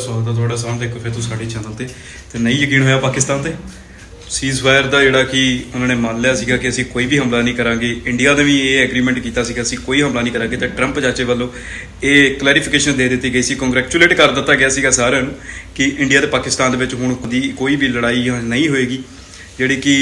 ਸਵਾਗਤ ਹੈ ਤੁਹਾਡਾ ਸਾਹਮਣੇ ਇੱਕ ਫਿਰ ਤੋਂ ਸਾਡੇ ਚੈਨਲ ਤੇ। ਤੇ ਨਹੀਂ ਯਕੀਨ ਹੋਇਆ ਪਾਕਿਸਤਾਨ ਤੇ? ਸੀਜ਼ ਫਾਇਰ ਦਾ ਜਿਹੜਾ ਕਿ ਉਹਨਾਂ ਨੇ ਮੰਨ ਲਿਆ ਸੀਗਾ ਕਿ ਅਸੀਂ ਕੋਈ ਵੀ ਹਮਲਾ ਨਹੀਂ ਕਰਾਂਗੇ। ਇੰਡੀਆ ਨੇ ਵੀ ਇਹ ਐਗਰੀਮੈਂਟ ਕੀਤਾ ਸੀਗਾ, ਅਸੀਂ ਕੋਈ ਹਮਲਾ ਨਹੀਂ ਕਰਾਂਗੇ। ਤੇ ਟਰੰਪ ਚਾਚੇ ਵੱਲੋਂ ਇਹ ਕਲੈਰੀਫਿਕੇਸ਼ਨ ਦੇ ਦਿੱਤੀ ਗਈ ਸੀ ਕੰਗ੍ਰੈਚੁਲੇਟ ਕਰ ਦਿੱਤਾ ਗਿਆ ਸੀਗਾ ਸਾਰਿਆਂ ਨੂੰ ਕਿ ਇੰਡੀਆ ਤੇ ਪਾਕਿਸਤਾਨ ਦੇ ਵਿੱਚ ਹੁਣ ਦੀ ਕੋਈ ਵੀ ਲੜਾਈ ਜਾਂ ਨਹੀਂ ਹੋਏਗੀ। ਜਿਹੜੀ ਕਿ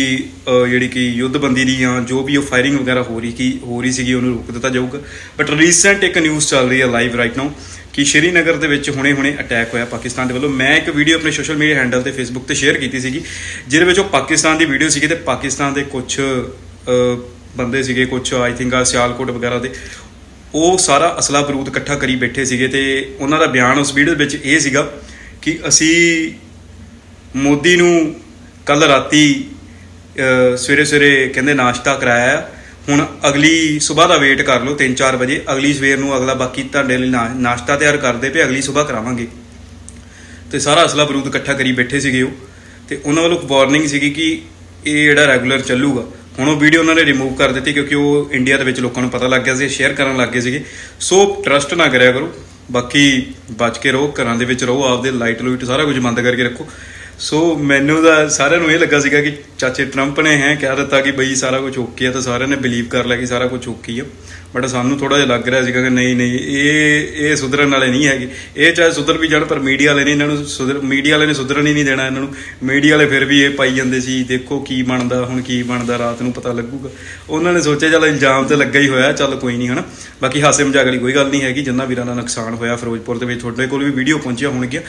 ਜਿਹੜੀ ਕਿ ਯੁੱਧਬੰਦੀ ਦੀ ਜਾਂ ਜੋ ਵੀ ਉਹ ਫਾਇਰਿੰਗ ਵਗੈਰਾ ਹੋ ਰਹੀ ਕੀ, ਹੋ ਰਹੀ ਸੀਗੀ, ਉਹਨੂੰ ਰੋਕ ਦਿੱਤਾ ਜਾਊਗਾ। ਬਟ ਰੀਸੈਂਟ ਇੱਕ ਨਿਊਜ਼ ਚੱਲ ਰਹੀ ਹੈ ਲਾਈਵ ਰਾਈਟ ਨਾਓ ਕਿ ਸ਼੍ਰੀਨਗਰ ਦੇ ਵਿੱਚ ਹੁਣੇ-ਹੁਣੇ ਅਟੈਕ ਹੋਇਆ ਪਾਕਿਸਤਾਨ ਦੇ ਵੱਲੋਂ। ਮੈਂ ਇੱਕ ਵੀਡੀਓ ਆਪਣੇ ਸੋਸ਼ਲ ਮੀਡੀਆ ਹੈਂਡਲ ਤੇ ਫੇਸਬੁੱਕ ਤੇ ਸ਼ੇਅਰ ਕੀਤੀ ਸੀਗੀ, ਜਿਹਦੇ ਵਿੱਚ ਉਹ ਪਾਕਿਸਤਾਨ ਦੀ ਵੀਡੀਓ ਸੀਗੀ ਤੇ ਪਾਕਿਸਤਾਨ ਦੇ ਕੁਝ ਬੰਦੇ ਸੀਗੇ ਕੁਝ ਆਈ ਥਿੰਕ ਆ ਸਿਆਲਕੋਟ ਵਗੈਰਾ ਦੇ, ਉਹ ਸਾਰਾ ਅਸਲਾ ਬਰੂਦ ਇਕੱਠਾ ਕਰੀ ਬੈਠੇ ਸੀਗੇ ਤੇ ਉਹਨਾਂ ਦਾ ਬਿਆਨ ਉਸ ਵੀਡੀਓ ਵਿੱਚ ਇਹ ਸੀਗਾ ਕਿ ਅਸੀਂ ਮੋਦੀ ਨੂੰ ਕੱਲ ਰਾਤੀ ਸਵੇਰੇ ਸਵੇਰੇ ਕਹਿੰਦੇ ਨਾਸ਼ਤਾ ਕਰਾਇਆ। ਹੁਣ ਅਗਲੀ ਸਵੇਰ ਦਾ ਵੇਟ ਕਰ ਲਓ 3-4 ਵਜੇ। ਅਗਲੀ ਸਵੇਰ ਨੂੰ ਅਗਲਾ ਬਾਕੀ ਤੁਹਾਡੇ ਲਈ ਨਾ- ਨਾਸ਼ਤਾ ਤਿਆਰ ਕਰਦੇ ਪਏ, ਅਗਲੀ ਸਵੇਰ ਕਰਾਵਾਂਗੇ। ਤੇ ਸਾਰਾ ਅਸਲਾ ਬਰੂਦ ਇਕੱਠਾ ਕਰੀ ਬੈਠੇ ਸੀਗੇ ਉਹ। ਤੇ ਉਹਨਾਂ ਵੱਲੋਂ ਵਾਰਨਿੰਗ ਸੀਗੀ ਕਿ ਇਹ ਜਿਹੜਾ ਰੈਗੂਲਰ ਚੱਲੂਗਾ। ਹੁਣ ਉਹ ਵੀਡੀਓ ਉਹਨਾਂ ਨੇ ਰਿਮੂਵ ਕਰ ਦਿੱਤੀ ਕਿਉਂਕਿ ਉਹ ਇੰਡੀਆ ਦੇ ਵਿੱਚ ਲੋਕਾਂ ਨੂੰ ਪਤਾ ਲੱਗ ਗਿਆ ਸੀ ਸ਼ੇਅਰ ਕਰਨ ਲੱਗ ਗਏ ਸੀਗੇ। ਸੋ ਟਰਸਟ ਨਾ ਕਰਿਆ ਕਰੋ। ਬਾਕੀ ਬਚ ਕੇ ਰਹੋ, ਘਰਾਂ ਦੇ ਵਿੱਚ ਰਹੋ, ਆਪਦੇ ਲਾਈਟ ਲੂਈਟ ਸਾਰਾ ਕੁਝ ਬੰਦ ਕਰਕੇ ਰੱਖੋ। ਸੋ ਮੈਨੂੰ ਤਾਂ ਸਾਰਿਆਂ ਨੂੰ ਇਹ ਲੱਗਾ ਸੀਗਾ ਕਿ ਚਾਚੇ ਟਰੰਪ ਨੇ ਹੈ ਕਹਿ ਦਿੱਤਾ ਕਿ ਬਈ ਸਾਰਾ ਕੁਝ ਓਕੇ ਆ, ਤਾਂ ਸਾਰਿਆਂ ਨੇ ਬਿਲੀਵ ਕਰ ਲਿਆ ਕਿ ਸਾਰਾ ਕੁਝ ਓਕੇ ਆ। ਬਟ ਸਾਨੂੰ ਥੋੜਾ ਜਿਹਾ ਲੱਗ ਰਿਹਾ ਸੀਗਾ ਕਿ ਨਹੀਂ ਨਹੀਂ, ਇਹ ਇਹ ਸੁਧਰਨ ਵਾਲੇ ਨਹੀਂ ਹੈਗੇ। ਇਹ ਚਾਹੇ ਸੁਧਰ ਵੀ ਜਾਣ, ਪਰ ਮੀਡੀਆ ਵਾਲੇ ਨੇ ਇਹਨਾਂ ਨੂੰ ਸੁਧਰ ਮੀਡੀਆ ਵਾਲੇ ਨੇ ਸੁਧਰਨ ਹੀ ਨਹੀਂ ਦੇਣਾ ਇਹਨਾਂ ਨੂੰ। ਮੀਡੀਆ ਵਾਲੇ ਫਿਰ ਵੀ ਇਹ ਪਾਈ ਜਾਂਦੇ ਸੀ, ਦੇਖੋ ਕੀ ਬਣਦਾ, ਹੁਣ ਕੀ ਬਣਦਾ, ਰਾਤ ਨੂੰ ਪਤਾ ਲੱਗੂਗਾ। ਉਹਨਾਂ ਨੇ ਸੋਚਿਆ, ਚੱਲ ਇਲਜ਼ਾਮ ਤੇ ਲੱਗਾ ਹੀ ਹੋਇਆ, ਚੱਲ ਕੋਈ ਨਹੀਂ, ਹਨਾ। ਬਾਕੀ ਹਾਸੇ ਮਜ਼ਾਕ ਵਾਲੀ ਕੋਈ ਗੱਲ ਨਹੀਂ ਹੈਗੀ, ਜਿੰਨਾ ਵੀਰਾਂ ਦਾ ਨੁਕਸਾਨ ਹੋਇਆ ਫਿਰੋਜ਼ਪੁਰ ਦੇ ਵਿੱਚ, ਤੁਹਾਡੇ ਕੋਲ ਵੀ ਵੀਡੀਓ ਪਹੁੰਚਿਆ ਹੋਣਗੀਆਂ।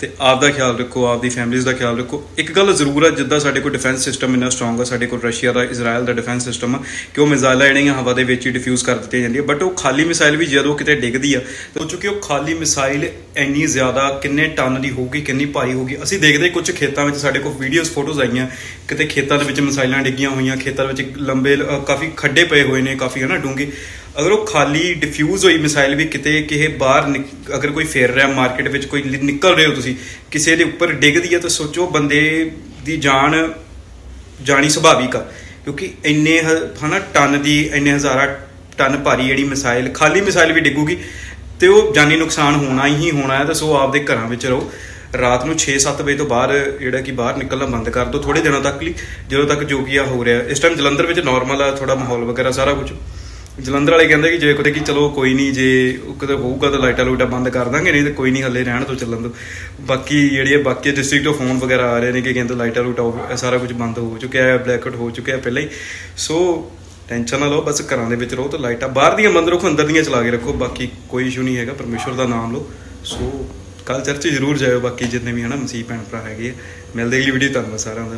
ਤੇ ਆਪ ਦਾ ਖਿਆਲ ਰੱਖੋ ਆਪ ਦੀ ਫੈਮਿਲੀਜ਼ ਦਾ ਖਿਆਲ ਰੱਖੋ। ਇੱਕ ਗੱਲ ਜ਼ਰੂਰ ਹੈ ਜਿੱਦਾਂ ਸਾਡੇ ਕੋਲ ਡਿਫੈਂਸ ਸਿਸਟਮ ਇੰਨਾ ਸਟਰੋਂਗ ਹੈ ਸਾਡੇ ਕੋਲ ਰਸ਼ੀਆ ਦਾ ਇਜ਼ਰਾਈਲ ਦਾ ਡਿਫੈਂਸ ਸਿਸਟਮ ਆ, ਕਿ ਉਹ ਮਿਜ਼ਾਈਲਾਂ ਜਿਹੜੀਆਂ ਹਵਾ ਦੇ ਵਿੱਚ ਹੀ ਡਿਫਿਊਜ਼ ਕਰ ਦਿੱਤੀਆਂ ਜਾਂਦੀਆਂ। ਬਟ ਉਹ ਖਾਲੀ ਮਿਸਾਈਲ ਵੀ ਜਦੋਂ ਕਿਤੇ ਡਿੱਗਦੀ ਆ, ਤਾਂ ਉਹ ਚੁੱਕਿ ਉਹ ਖਾਲੀ ਮਿਸਾਈਲ ਇੰਨੀ ਜ਼ਿਆਦਾ ਕਿੰਨੇ ਟਨ ਦੀ ਹੋਊਗੀ, ਕਿੰਨੀ ਭਾਰੀ ਹੋਊਗੀ। ਅਸੀਂ ਦੇਖਦੇ ਕੁਝ ਖੇਤਾਂ ਵਿੱਚ ਸਾਡੇ ਕੋਲ ਵੀਡੀਓਜ਼ ਫੋਟੋਜ਼ ਆਈਆਂ, ਕਿਤੇ ਖੇਤਾਂ ਦੇ ਵਿੱਚ ਮਿਸਾਈਲਾਂ ਡਿੱਗੀਆਂ ਹੋਈਆਂ, ਖੇਤਾਂ ਵਿੱਚ ਲੰਬੇ ਕਾਫੀ ਖੱਡੇ ਪਏ ਹੋਏ ਨੇ, ਕਾਫੀ ਹਨਾ, ਡੂੰਘੇ। ਅਗਰ ਉਹ ਖਾਲੀ ਡਿਫਿਊਜ਼ ਹੋਈ ਮਿਸਾਈਲ ਵੀ ਕਿਤੇ ਕਿਸੇ ਬਾਹਰ ਨਿਕ- ਅਗਰ ਕੋਈ ਫੇਰ ਰਿਹਾ ਮਾਰਕੀਟ ਵਿੱਚ, ਕੋਈ ਨਿਕਲ ਰਹੇ ਹੋ ਤੁਸੀਂ, ਕਿਸੇ ਦੇ ਉੱਪਰ ਡਿੱਗਦੀ ਹੈ ਤਾਂ ਸੋਚੋ ਬੰਦੇ ਦੀ ਜਾਨ ਜਾਣੀ ਸੁਭਾਵਿਕ ਆ। ਕਿਉਂਕਿ ਇੰਨੇ ਹ- ਹਨਾ, ਟਨ ਦੀ, ਇੰਨੇ ਹਜ਼ਾਰਾਂ ਟਨ ਭਾਰੀ ਜਿਹੜੀ ਮਿਸਾਈਲ ਖਾਲੀ ਮਿਸਾਈਲ ਵੀ ਡਿੱਗੂਗੀ ਤੇ ਉਹ ਜਾਨੀ ਨੁਕਸਾਨ ਹੋਣਾ ਹੀ ਹੋਣਾ ਹੈ, ਤਾਂ ਸੋ ਆਪਦੇ ਘਰਾਂ ਵਿੱਚ ਰਹੋ। ਰਾਤ ਨੂੰ 6-7 ਵਜੇ ਤੋਂ ਬਾਅਦ ਜਿਹੜਾ ਕਿ ਬਾਹਰ ਨਿਕਲਣਾ ਬੰਦ ਕਰ ਦਿਓ ਥੋੜੇ ਦਿਨਾਂ ਤੱਕ ਲਈ, ਜਦੋਂ ਤੱਕ ਜੋ ਕੀ ਆ ਹੋ ਰਿਹਾ। ਇਸ ਟਾਈਮ ਜਲੰਧਰ ਵਿੱਚ ਨਾਰਮਲ ਆ ਥੋੜਾ ਮਾਹੌਲ ਵਗੈਰਾ ਸਾਰਾ ਕੁਝ ਜਲੰਧਰ ਵਾਲੇ ਕਹਿੰਦੇ ਕਿ ਜੇ ਕਿਤੇ ਕਿ ਚਲੋ ਕੋਈ ਨਹੀਂ, ਜੇ ਉਹ ਕਿਤੇ ਹੋਊਗਾ ਤਾਂ ਲਾਈਟਾਂ ਲੂਟਾਂ ਬੰਦ ਕਰ ਦਾਂਗੇ, ਨਹੀਂ ਤੇ ਕੋਈ ਨਹੀਂ ਹੱਲੇ ਰਹਿਣ ਤੋਂ ਚੱਲਣ ਤੋਂ ਬਾਕੀ ਜਿਹੜੇ ਬਾਕੀ ਡਿਸਟ੍ਰਿਕਟ ਤੋਂ ਫੋਨ ਵਗੈਰਾ ਆ ਰਹੇ ਨੇ ਕਿ ਕਹਿੰਦੇ ਲਾਈਟਾਂ ਲੂਟਾਂ ਉਹ- ਸਾਰਾ ਕੁਝ ਬੰਦ ਹੋ ਚੁੱਕਿਆ ਹੈ ਬਲੈਕਆਊਟ ਹੋ ਚੁੱਕਿਆ ਪਹਿਲਾਂ ਹੀ। ਸੋ ਟੈਨਸ਼ਨ ਨਾ ਲਓ, ਬਸ ਘਰਾਂ ਦੇ ਵਿੱਚ ਰਹੋ ਤੇ ਲਾਈਟਾਂ ਬਾਹਰ ਦੀਆਂ ਬੰਦ ਰੱਖੋ, ਅੰਦਰ ਦੀਆਂ ਚਲਾ ਕੇ ਰੱਖੋ, ਬਾਕੀ ਕੋਈ ਇਸ਼ੂ ਨਹੀਂ ਹੈਗਾ, ਪਰਮੇਸ਼ਵਰ ਦਾ ਨਾਮ ਲਓ। ਸੋ ਕੱਲ ਚਰਚ ਜ਼ਰੂਰ ਜਾਇਓ ਬਾਕੀ ਜਿੰਨੇ ਵੀ ਹਨਾ ਮਸੀਹ ਭੈਣ ਭਰਾ ਹੈਗੇ ਆ। ਮਿਲਦੇ ਅਗਲੀ ਵੀਡੀਓ ਧੰਨਵਾਦ ਸਾਰਿਆਂ ਦਾ।